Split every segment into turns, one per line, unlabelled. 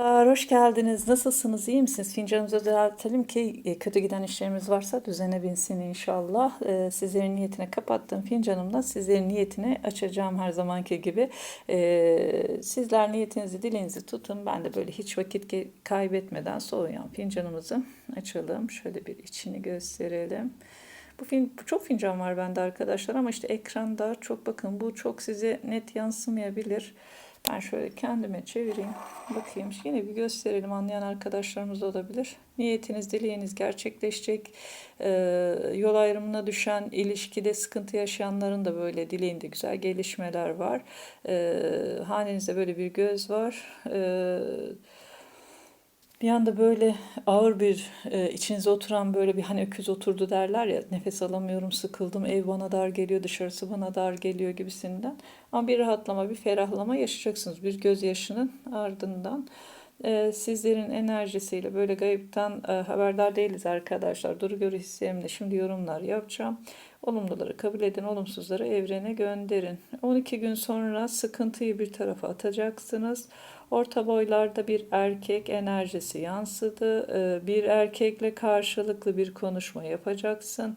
Hoş geldiniz. Nasılsınız? İyi misiniz? Fincanımızı düzeltelim ki e, kötü giden işlerimiz varsa düzene binsin inşallah. E, Sizlerin niyetine kapattığım fincanımla sizlerin niyetini açacağım her zamanki gibi. E, Sizler niyetinizi, dilinizi tutun. Ben de böyle hiç vakit kaybetmeden soğuyan fincanımızı açalım. Şöyle bir içini gösterelim. Bu, bu çok fincan var bende arkadaşlar ama işte ekranda çok bakın bu çok size net yansımayabilir. Ben şöyle kendime çevireyim. Bakayım. Yine bir gösterelim. Anlayan arkadaşlarımız olabilir. Niyetiniz, dileğiniz gerçekleşecek. Ee, yol ayrımına düşen, ilişkide sıkıntı yaşayanların da böyle dileğinde güzel gelişmeler var. Ee, hanenizde böyle bir göz var. Ee, bir anda böyle ağır bir e, içinize oturan böyle bir hani öküz oturdu derler ya nefes alamıyorum sıkıldım ev bana dar geliyor dışarısı bana dar geliyor gibisinden. Ama bir rahatlama bir ferahlama yaşayacaksınız bir gözyaşının ardından. E, sizlerin enerjisiyle böyle gayipten e, haberdar değiliz arkadaşlar. Duru görü hislerimle şimdi yorumlar yapacağım. Olumluları kabul edin, olumsuzları evrene gönderin. 12 gün sonra sıkıntıyı bir tarafa atacaksınız. Orta boylarda bir erkek enerjisi yansıdı. Ee, Bir erkekle karşılıklı bir konuşma yapacaksın.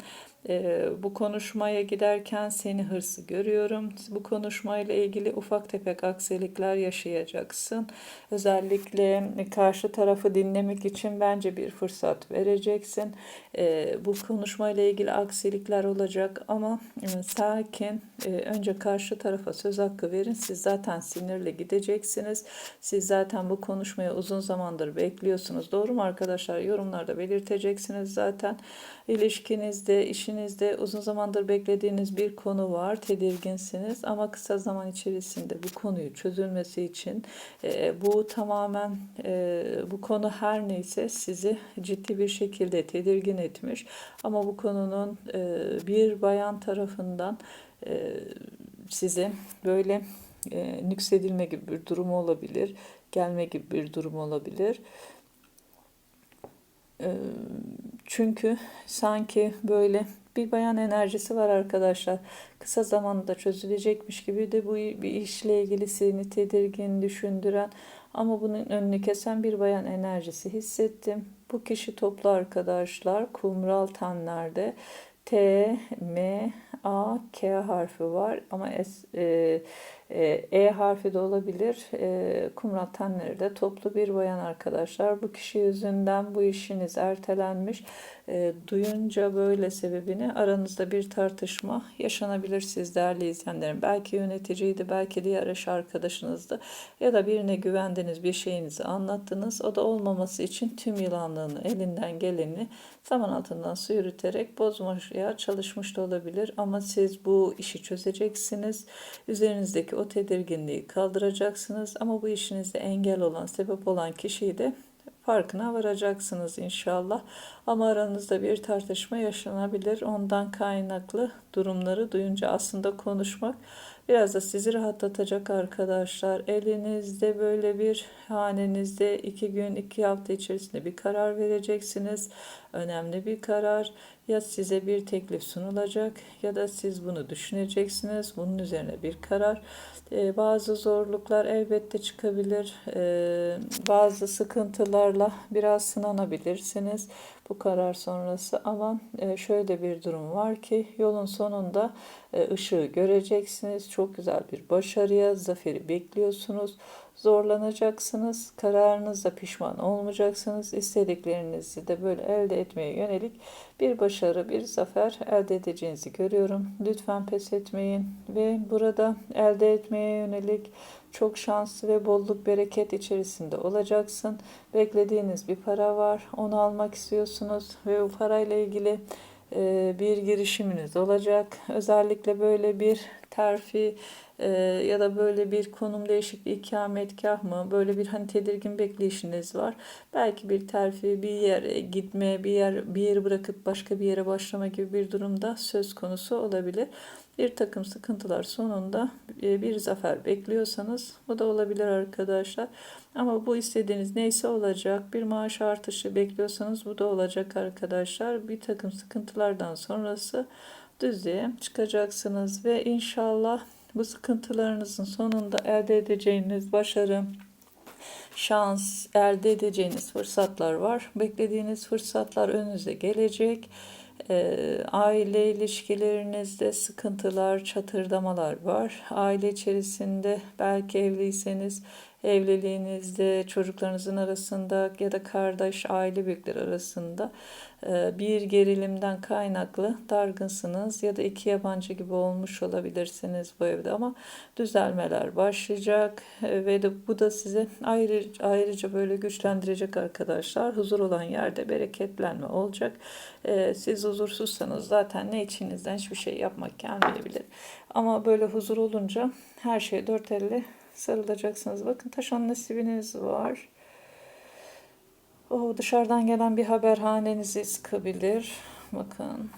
Ee, Bu konuşmaya giderken seni hırsı görüyorum. Bu konuşmayla ilgili ufak tefek aksilikler yaşayacaksın. Özellikle karşı tarafı dinlemek için bence bir fırsat vereceksin. Ee, Bu konuşmayla ilgili aksilikler olacak ama e, sakin. e, Önce karşı tarafa söz hakkı verin. Siz zaten sinirle gideceksiniz. Siz zaten bu konuşmayı uzun zamandır bekliyorsunuz. Doğru mu arkadaşlar? Yorumlarda belirteceksiniz zaten. İlişkinizde, işinizde uzun zamandır beklediğiniz bir konu var. Tedirginsiniz ama kısa zaman içerisinde bu konuyu çözülmesi için e, bu tamamen e, bu konu her neyse sizi ciddi bir şekilde tedirgin etmiş. Ama bu konunun e, bir bayan tarafından e, size böyle e, nüksedilme gibi bir durum olabilir, gelme gibi bir durum olabilir. Çünkü sanki böyle bir bayan enerjisi var arkadaşlar. Kısa zamanda çözülecekmiş gibi de bu bir işle ilgili seni tedirgin, düşündüren ama bunun önünü kesen bir bayan enerjisi hissettim. Bu kişi toplu arkadaşlar kumral tenlerde T, M, A, K harfi var ama S, e, e, E harfi de olabilir. E, kumral tenleri toplu bir bayan arkadaşlar. Bu kişi yüzünden bu işiniz ertelenmiş. E, duyunca böyle sebebini aranızda bir tartışma yaşanabilir siz değerli izleyenlerim. Belki yöneticiydi, belki diğer iş arkadaşınızdı ya da birine güvendiğiniz bir şeyinizi anlattınız. O da olmaması için tüm yılanlığını, elinden geleni zaman altından su yürüterek bozmaya çalışmış da olabilir. Ama siz bu işi çözeceksiniz. Üzerinizdeki o tedirginliği kaldıracaksınız. Ama bu işinizde engel olan, sebep olan kişiyi de farkına varacaksınız inşallah. Ama aranızda bir tartışma yaşanabilir. Ondan kaynaklı durumları duyunca aslında konuşmak biraz da sizi rahatlatacak arkadaşlar. Elinizde böyle bir hanenizde iki gün, iki hafta içerisinde bir karar vereceksiniz. Önemli bir karar. Ya size bir teklif sunulacak ya da siz bunu düşüneceksiniz. Bunun üzerine bir karar. Ee, bazı zorluklar elbette çıkabilir. Ee, bazı sıkıntılarla biraz sınanabilirsiniz bu karar sonrası. Ama e, şöyle bir durum var ki yolun sonunda e, ışığı göreceksiniz. Çok güzel bir başarıya, zaferi bekliyorsunuz. Zorlanacaksınız. Kararınızda pişman olmayacaksınız. İstediklerinizi de böyle elde etmeye yönelik bir başarı, bir zafer elde edeceğinizi görüyorum. Lütfen pes etmeyin ve burada elde etmeye yönelik çok şanslı ve bolluk bereket içerisinde olacaksın. Beklediğiniz bir para var. Onu almak istiyorsunuz ve bu parayla ilgili bir girişiminiz olacak. Özellikle böyle bir terfi e, ya da böyle bir konum değişikliği ikametgah mı böyle bir hani tedirgin bekleyişiniz var. Belki bir terfi bir yere gitme bir yer bir yeri bırakıp başka bir yere başlama gibi bir durumda söz konusu olabilir. Bir takım sıkıntılar sonunda e, bir zafer bekliyorsanız bu da olabilir arkadaşlar. Ama bu istediğiniz neyse olacak. Bir maaş artışı bekliyorsanız bu da olacak arkadaşlar. Bir takım sıkıntılardan sonrası düzlüğe çıkacaksınız ve inşallah bu sıkıntılarınızın sonunda elde edeceğiniz başarı şans elde edeceğiniz fırsatlar var. Beklediğiniz fırsatlar önünüze gelecek. Ee, aile ilişkilerinizde sıkıntılar, çatırdamalar var. Aile içerisinde belki evliyseniz evliliğinizde çocuklarınızın arasında ya da kardeş aile büyükleri arasında e, bir gerilimden kaynaklı dargınsınız ya da iki yabancı gibi olmuş olabilirsiniz bu evde ama düzelmeler başlayacak ve de bu da size ayrı, ayrıca böyle güçlendirecek arkadaşlar. Huzur olan yerde bereketlenme olacak. E, siz huzursuzsanız zaten ne içinizden hiçbir şey yapmak gelmeyebilir. Ama böyle huzur olunca her şey dört elle sarılacaksınız. Bakın taşan nasibiniz var. O dışarıdan gelen bir haber hanenizi sıkabilir. Bakın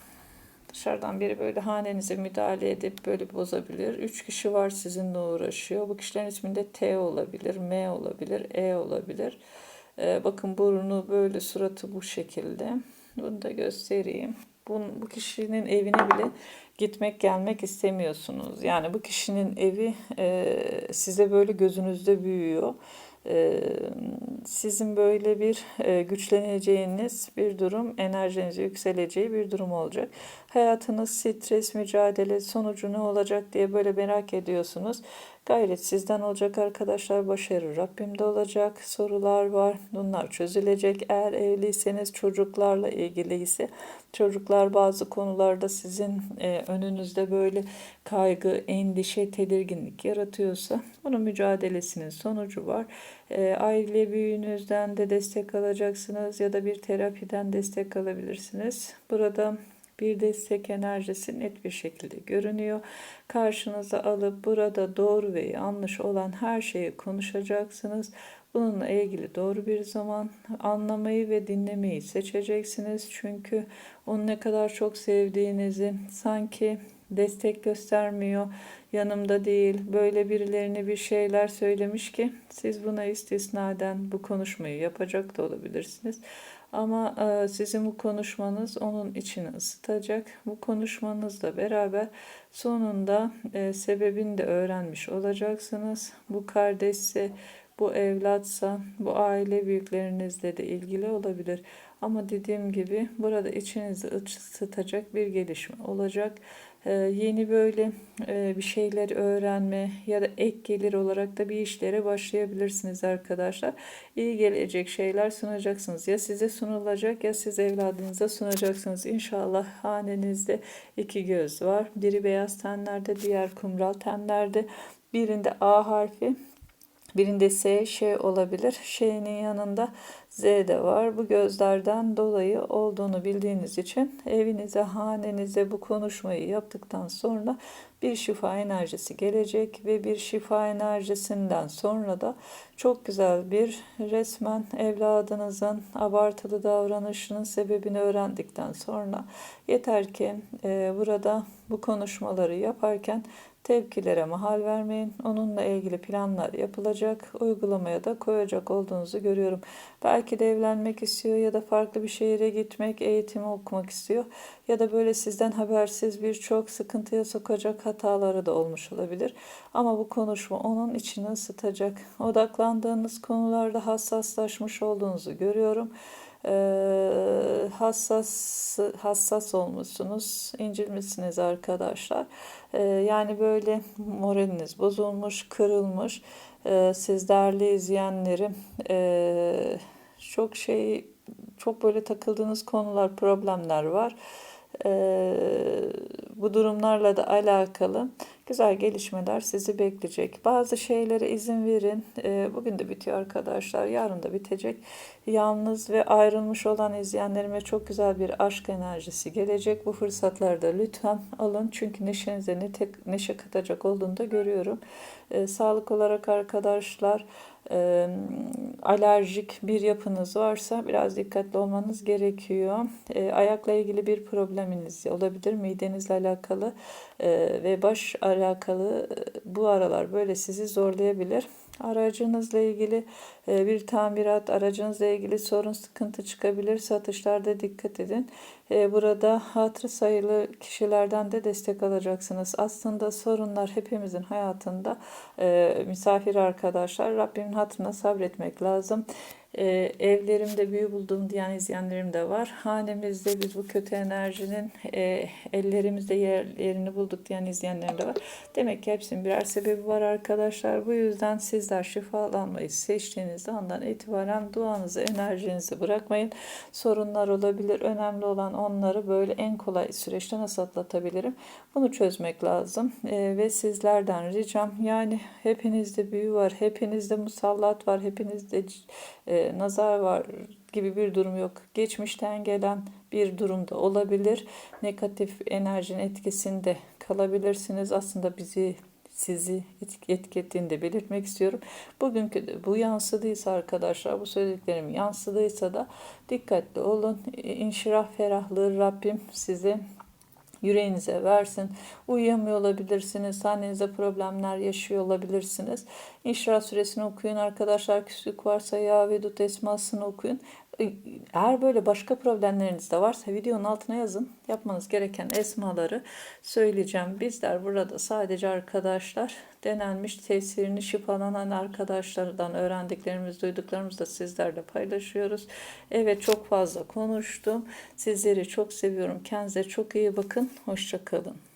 dışarıdan biri böyle hanenize müdahale edip böyle bozabilir. Üç kişi var sizinle uğraşıyor. Bu kişilerin isminde T olabilir, M olabilir, E olabilir. Ee, bakın burnu böyle suratı bu şekilde. Bunu da göstereyim. Bu, bu kişinin evine bile gitmek gelmek istemiyorsunuz. Yani bu kişinin evi e, size böyle gözünüzde büyüyor. E, sizin böyle bir e, güçleneceğiniz bir durum, enerjiniz yükseleceği bir durum olacak. Hayatınız stres, mücadele sonucu ne olacak diye böyle merak ediyorsunuz. Gayret sizden olacak arkadaşlar. Başarı Rabbimde olacak. Sorular var. Bunlar çözülecek. Eğer evliyseniz çocuklarla ilgili ise çocuklar bazı konularda sizin e, önünüzde böyle kaygı, endişe, tedirginlik yaratıyorsa bunun mücadelesinin sonucu var. E, aile büyüğünüzden de destek alacaksınız ya da bir terapiden destek alabilirsiniz. Burada bir destek enerjisi net bir şekilde görünüyor. Karşınıza alıp burada doğru ve yanlış olan her şeyi konuşacaksınız. Bununla ilgili doğru bir zaman anlamayı ve dinlemeyi seçeceksiniz. Çünkü onu ne kadar çok sevdiğinizi sanki destek göstermiyor, yanımda değil, böyle birilerine bir şeyler söylemiş ki siz buna istisnaden bu konuşmayı yapacak da olabilirsiniz. Ama e, sizin bu konuşmanız onun içini ısıtacak. Bu konuşmanızla beraber sonunda e, sebebini de öğrenmiş olacaksınız. Bu kardeşse, bu evlatsa, bu aile büyüklerinizle de ilgili olabilir. Ama dediğim gibi burada içinizi ısıtacak bir gelişme olacak. Ee, yeni böyle e, bir şeyler öğrenme ya da ek gelir olarak da bir işlere başlayabilirsiniz arkadaşlar. İyi gelecek şeyler sunacaksınız. Ya size sunulacak ya siz evladınıza sunacaksınız. İnşallah hanenizde iki göz var. Biri beyaz tenlerde, diğer kumral tenlerde. Birinde A harfi, Birinde S, Ş olabilir. Ş'nin yanında Z de var. Bu gözlerden dolayı olduğunu bildiğiniz için evinize, hanenize bu konuşmayı yaptıktan sonra bir şifa enerjisi gelecek ve bir şifa enerjisinden sonra da çok güzel bir resmen evladınızın abartılı davranışının sebebini öğrendikten sonra yeter ki e, burada bu konuşmaları yaparken Tepkilere mahal vermeyin. Onunla ilgili planlar yapılacak, uygulamaya da koyacak olduğunuzu görüyorum. Belki de evlenmek istiyor ya da farklı bir şehire gitmek, eğitimi okumak istiyor. Ya da böyle sizden habersiz birçok sıkıntıya sokacak hataları da olmuş olabilir. Ama bu konuşma onun içini ısıtacak. Odaklandığınız konularda hassaslaşmış olduğunuzu görüyorum hassas hassas olmuşsunuz, incilmişsiniz arkadaşlar. E, yani böyle moraliniz bozulmuş, kırılmış. E, siz değerli izleyenlerim e, çok şey çok böyle takıldığınız konular, problemler var. E, bu durumlarla da alakalı güzel gelişmeler sizi bekleyecek. Bazı şeylere izin verin. E, bugün de bitiyor arkadaşlar. Yarın da bitecek. Yalnız ve ayrılmış olan izleyenlerime çok güzel bir aşk enerjisi gelecek. Bu fırsatları da lütfen alın. Çünkü neşenize ne tek, neşe katacak olduğunu da görüyorum. E, sağlık olarak arkadaşlar e, alerjik bir yapınız varsa biraz dikkatli olmanız gerekiyor. E, ayakla ilgili bir probleminiz olabilir. Midenizle alakalı e, ve baş alakalı bu aralar böyle sizi zorlayabilir. Aracınızla ilgili e, bir tamirat, aracınızla ilgili sorun, sıkıntı çıkabilir. Satışlarda dikkat edin. E, Burada hatırı sayılı kişilerden de destek alacaksınız. Aslında sorunlar hepimizin hayatında e, misafir arkadaşlar. Rabbimin hatırına sabretmek lazım. E, evlerimde büyü buldum diyen izleyenlerim de var. Hanemizde biz bu kötü enerjinin e, ellerimizde yer, yerini bulduk diyen izleyenlerim de var. Demek ki hepsinin birer sebebi var arkadaşlar. Bu yüzden sizler şifalanmayı seçtiğinizde ondan itibaren duanızı, enerjinizi bırakmayın. Sorunlar olabilir. Önemli olan onları böyle en kolay süreçte nasıl atlatabilirim? Bunu çözmek lazım. E, ve sizlerden ricam yani hepinizde büyü var, hepinizde musallat var, hepinizde e, nazar var gibi bir durum yok. Geçmişten gelen bir durum da olabilir. Negatif enerjinin etkisinde kalabilirsiniz. Aslında bizi sizi etkilediğini de belirtmek istiyorum. Bugünkü de bu yansıdıysa arkadaşlar bu söylediklerim yansıdıysa da dikkatli olun. İnşirah ferahlığı Rabbim size yüreğinize versin. Uyuyamıyor olabilirsiniz. Sahnenizde problemler yaşıyor olabilirsiniz. İnşirah suresini okuyun arkadaşlar. Küslük varsa ya ve dut esmasını okuyun. Eğer böyle başka problemleriniz de varsa videonun altına yazın. Yapmanız gereken esmaları söyleyeceğim. Bizler burada sadece arkadaşlar denenmiş tesirini şifalanan arkadaşlardan öğrendiklerimiz, duyduklarımızı da sizlerle paylaşıyoruz. Evet çok fazla konuştum. Sizleri çok seviyorum. Kendinize çok iyi bakın. Hoşçakalın.